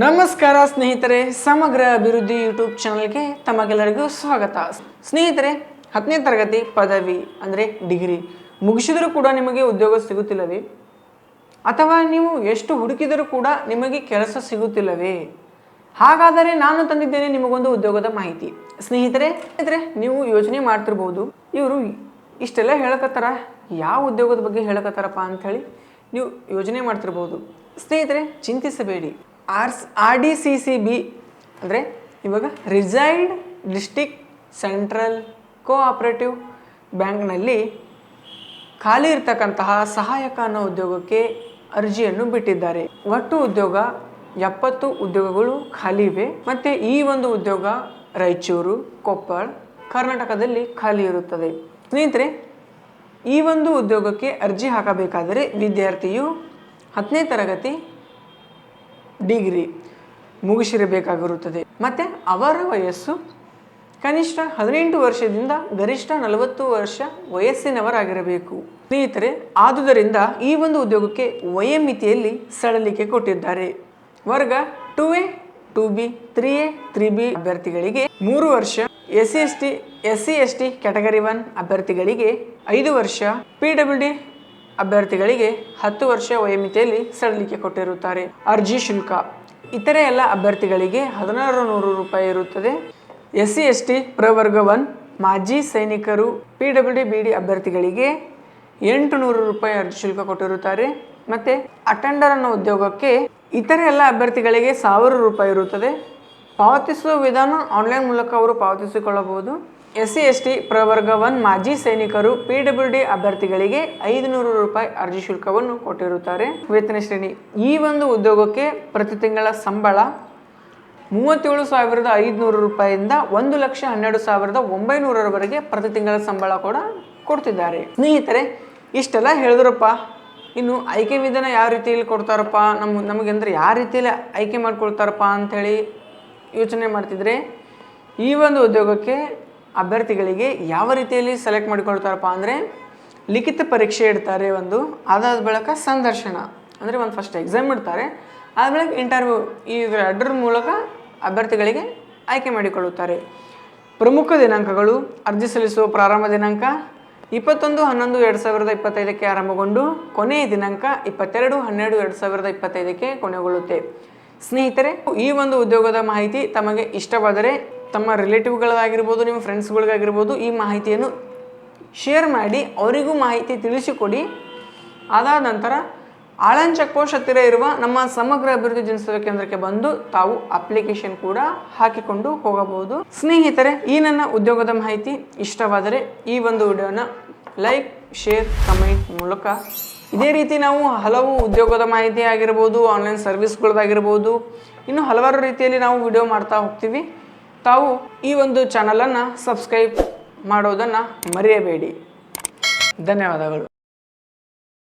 ನಮಸ್ಕಾರ ಸ್ನೇಹಿತರೆ, ಸಮಗ್ರ ಅಭಿವೃದ್ಧಿ ಯೂಟ್ಯೂಬ್ ಚಾನಲ್ಗೆ ತಮಗೆಲ್ಲರಿಗೂ ಸ್ವಾಗತ. ಸ್ನೇಹಿತರೆ, ಹತ್ತನೇ ತರಗತಿ ಪದವಿ, ಅಂದರೆ ಡಿಗ್ರಿ, ಮುಗಿಸಿದರೂ ಕೂಡ ನಿಮಗೆ ಉದ್ಯೋಗ ಸಿಗುತ್ತಿಲ್ಲವೇ? ಅಥವಾ ನೀವು ಎಷ್ಟು ಹುಡುಕಿದರೂ ಕೂಡ ನಿಮಗೆ ಕೆಲಸ ಸಿಗುತ್ತಿಲ್ಲವೇ? ಹಾಗಾದರೆ ನಾನು ತಂದಿದ್ದೇನೆ ನಿಮಗೊಂದು ಉದ್ಯೋಗದ ಮಾಹಿತಿ. ಸ್ನೇಹಿತರೆ ಸ್ನೇಹಿತರೆ, ನೀವು ಯೋಚನೆ ಮಾಡ್ತಿರ್ಬೋದು, ಇವರು ಇಷ್ಟೆಲ್ಲ ಹೇಳಕತ್ತಾರ? ಯಾವ ಉದ್ಯೋಗದ ಬಗ್ಗೆ ಹೇಳಕತ್ತಾರಪ್ಪ ಅಂಥೇಳಿ ನೀವು ಯೋಚನೆ ಮಾಡ್ತಿರ್ಬೋದು. ಸ್ನೇಹಿತರೆ, ಚಿಂತಿಸಬೇಡಿ. R R D C C B ಅಂದರೆ ಇವಾಗ ರಿಸೈಡ್ ಡಿಸ್ಟಿಕ್ ಸೆಂಟ್ರಲ್ ಕೋಆಪರೇಟಿವ್ ಬ್ಯಾಂಕ್ನಲ್ಲಿ ಖಾಲಿ ಇರ್ತಕ್ಕಂತಹ ಸಹಾಯಕ ಅನ್ನೋ ಉದ್ಯೋಗಕ್ಕೆ ಅರ್ಜಿಯನ್ನು ಬಿಟ್ಟಿದ್ದಾರೆ. ಒಟ್ಟು ಉದ್ಯೋಗ ಎಪ್ಪತ್ತು ಉದ್ಯೋಗಗಳು ಖಾಲಿ ಇವೆ. ಮತ್ತು ಈ ಒಂದು ಉದ್ಯೋಗ ರಾಯಚೂರು, ಕೊಪ್ಪಳ, ಕರ್ನಾಟಕದಲ್ಲಿ ಖಾಲಿ ಇರುತ್ತದೆ. ಸ್ನೇಹಿತರೆ, ಈ ಒಂದು ಉದ್ಯೋಗಕ್ಕೆ ಅರ್ಜಿ ಹಾಕಬೇಕಾದರೆ ವಿದ್ಯಾರ್ಥಿಯು ಹತ್ತನೇ ತರಗತಿ ಡಿಗ್ರಿ ಮುಗಿಸಿರಬೇಕಾಗಿರುತ್ತದೆ. ಮತ್ತು ಅವರ ವಯಸ್ಸು ಕನಿಷ್ಠ ಹದಿನೆಂಟು ವರ್ಷದಿಂದ ಗರಿಷ್ಠ ನಲವತ್ತು ವರ್ಷ ವಯಸ್ಸಿನವರಾಗಿರಬೇಕು. ಸ್ನೇಹಿತರೆ, ಆದುದರಿಂದ ಈ ಒಂದು ಉದ್ಯೋಗಕ್ಕೆ ವಯೋಮಿತಿಯಲ್ಲಿ ಸಡಲಿಕೆ ಕೊಟ್ಟಿದ್ದಾರೆ. ವರ್ಗ two A, two B, three A, three B ಅಭ್ಯರ್ಥಿಗಳಿಗೆ ಮೂರು ವರ್ಷ S C S T S C S T category one ಅಭ್ಯರ್ಥಿಗಳಿಗೆ ಐದು ವರ್ಷ, ಪಿ ಡಬ್ಲ್ಯೂ ಡಿ ಅಭ್ಯರ್ಥಿಗಳಿಗೆ ಹತ್ತು ವರ್ಷ ವಯೋಮಿತಿಯಲ್ಲಿ ಸಡಲಿಕೆ ಕೊಟ್ಟಿರುತ್ತಾರೆ. ಅರ್ಜಿ ಶುಲ್ಕ. ಇತರೆ ಎಲ್ಲ ಅಭ್ಯರ್ಥಿಗಳಿಗೆ ಹದಿನಾರು ನೂರು ರೂಪಾಯಿ ಇರುತ್ತದೆ. ಎಸ್ ಸಿ ಎಸ್ ಟಿ ಪ್ರವರ್ಗ ಒನ್, ಮಾಜಿ ಸೈನಿಕರು, ಪಿ ಡಬ್ಲ್ಯೂ ಬಿ ಡಿ ಅಭ್ಯರ್ಥಿಗಳಿಗೆ ಎಂಟು ನೂರು ರೂಪಾಯಿ ಅರ್ಜಿ ಶುಲ್ಕ ಕೊಟ್ಟಿರುತ್ತಾರೆ. ಮತ್ತು ಅಟೆಂಡರ್ ಅನ್ನೋ ಉದ್ಯೋಗಕ್ಕೆ ಇತರೆ ಎಲ್ಲ ಅಭ್ಯರ್ಥಿಗಳಿಗೆ ಸಾವಿರ ರೂಪಾಯಿ ಇರುತ್ತದೆ. ಪಾವತಿಸುವ ವಿಧಾನ ಆನ್ಲೈನ್ ಮೂಲಕ ಅವರು ಪಾವತಿಸಿಕೊಳ್ಳಬಹುದು. ಎಸ್ ಸಿ ಎಸ್ ಟಿ ಪ್ರವರ್ಗ ಒನ್ ಮಾಜಿ ಸೈನಿಕರು ಪಿ ಡಬ್ಲ್ಯೂ ಡಿ ಅಭ್ಯರ್ಥಿಗಳಿಗೆ ಐದುನೂರು ರೂಪಾಯಿ ಅರ್ಜಿ ಶುಲ್ಕವನ್ನು ಕೊಟ್ಟಿರುತ್ತಾರೆ. ವೇತನ ಶ್ರೇಣಿ ಈ ಒಂದು ಉದ್ಯೋಗಕ್ಕೆ ಪ್ರತಿ ತಿಂಗಳ ಸಂಬಳ ಮೂವತ್ತೇಳು ಸಾವಿರದ ಐದುನೂರು ರೂಪಾಯಿಯಿಂದ ಒಂದು ಲಕ್ಷ ಹನ್ನೆರಡು ಸಾವಿರದ ಒಂಬೈನೂರರವರೆಗೆ ಪ್ರತಿ ತಿಂಗಳ ಸಂಬಳ ಕೂಡ ಕೊಡ್ತಿದ್ದಾರೆ. ಸ್ನೇಹಿತರೆ, ಇಷ್ಟೆಲ್ಲ ಹೇಳಿದ್ರಪ್ಪ. ಇನ್ನು ಆಯ್ಕೆ ವಿಧಾನ ಯಾವ ರೀತಿಯಲ್ಲಿ ಕೊಡ್ತಾರಪ್ಪ? ನಮ್ಮ ನಮಗೆ ಅಂದರೆ ಯಾವ ರೀತಿಯಲ್ಲಿ ಆಯ್ಕೆ ಮಾಡ್ಕೊಳ್ತಾರಪ್ಪ ಅಂಥೇಳಿ ಯೋಚನೆ ಮಾಡ್ತಿದ್ರೆ ಈ ಒಂದು ಉದ್ಯೋಗಕ್ಕೆ ಅಭ್ಯರ್ಥಿಗಳಿಗೆ ಯಾವ ರೀತಿಯಲ್ಲಿ ಸೆಲೆಕ್ಟ್ ಮಾಡಿಕೊಳ್ತಾರಪ್ಪ ಅಂದರೆ ಲಿಖಿತ ಪರೀಕ್ಷೆ ಇಡ್ತಾರೆ ಒಂದು, ಅದಾದ ಬಳಿಕ ಸಂದರ್ಶನ. ಅಂದರೆ ಒಂದು ಫಸ್ಟ್ ಎಕ್ಸಾಮ್ ಇಡ್ತಾರೆ, ಆದ ಬಳಿಕ ಇಂಟರ್ವ್ಯೂ ಈ ಎರಡರ ಮೂಲಕ ಅಭ್ಯರ್ಥಿಗಳಿಗೆ ಆಯ್ಕೆ ಮಾಡಿಕೊಳ್ಳುತ್ತಾರೆ. ಪ್ರಮುಖ ದಿನಾಂಕಗಳು, ಅರ್ಜಿ ಸಲ್ಲಿಸುವ ಪ್ರಾರಂಭ ದಿನಾಂಕ, ಇಪ್ಪತ್ತೊಂದು, ಹನ್ನೊಂದು, ಎರಡು ಸಾವಿರದ ಇಪ್ಪತ್ತೈದಕ್ಕೆ ಆರಂಭಗೊಂಡು ಕೊನೆಯ ದಿನಾಂಕ ಇಪ್ಪತ್ತೆರಡು, ಹನ್ನೆರಡು, ಎರಡು ಸಾವಿರದ ಇಪ್ಪತ್ತೈದಕ್ಕೆ ಕೊನೆಗೊಳ್ಳುತ್ತೆ. ಸ್ನೇಹಿತರೆ, ಈ ಒಂದು ಉದ್ಯೋಗದ ಮಾಹಿತಿ ತಮಗೆ ಇಷ್ಟವಾದರೆ ತಮ್ಮ ರಿಲೇಟಿವ್ಗಳಾಗಿರ್ಬೋದು ನಿಮ್ಮ ಫ್ರೆಂಡ್ಸ್ಗಳಿಗಾಗಿರ್ಬೋದು ಈ ಮಾಹಿತಿಯನ್ನು ಶೇರ್ ಮಾಡಿ, ಅವರಿಗೂ ಮಾಹಿತಿ ತಿಳಿಸಿಕೊಡಿ. ಅದಾದ ನಂತರ ಆಳನ್ ಚೆಕ್ಪೋಸ್ಟ್ ಹತ್ತಿರ ಇರುವ ನಮ್ಮ ಸಮಗ್ರ ಅಭಿವೃದ್ಧಿ ಜನಸೇವೆ ಕೇಂದ್ರಕ್ಕೆ ಬಂದು ತಾವು ಅಪ್ಲಿಕೇಶನ್ ಕೂಡ ಹಾಕಿಕೊಂಡು ಹೋಗಬಹುದು. ಸ್ನೇಹಿತರೆ, ಈ ನನ್ನ ಉದ್ಯೋಗದ ಮಾಹಿತಿ ಇಷ್ಟವಾದರೆ ಈ ಒಂದು ವಿಡಿಯೋನ ಲೈಕ್ ಶೇರ್ ಕಮೆಂಟ್ ಮೂಲಕ. ಇದೇ ರೀತಿ ನಾವು ಹಲವು ಉದ್ಯೋಗದ ಮಾಹಿತಿ ಆಗಿರ್ಬೋದು ಆನ್ಲೈನ್ ಸರ್ವಿಸ್ಗಳದಾಗಿರ್ಬೋದು ಇನ್ನು ಹಲವಾರು ರೀತಿಯಲ್ಲಿ ನಾವು ವಿಡಿಯೋ ಮಾಡ್ತಾ ಹೋಗ್ತೀವಿ. ತಾವು ಈ ಒಂದು ಚಾನಲನ್ನು ಸಬ್ಸ್ಕ್ರೈಬ್ ಮಾಡೋದನ್ನು ಮರೆಯಬೇಡಿ. ಧನ್ಯವಾದಗಳು.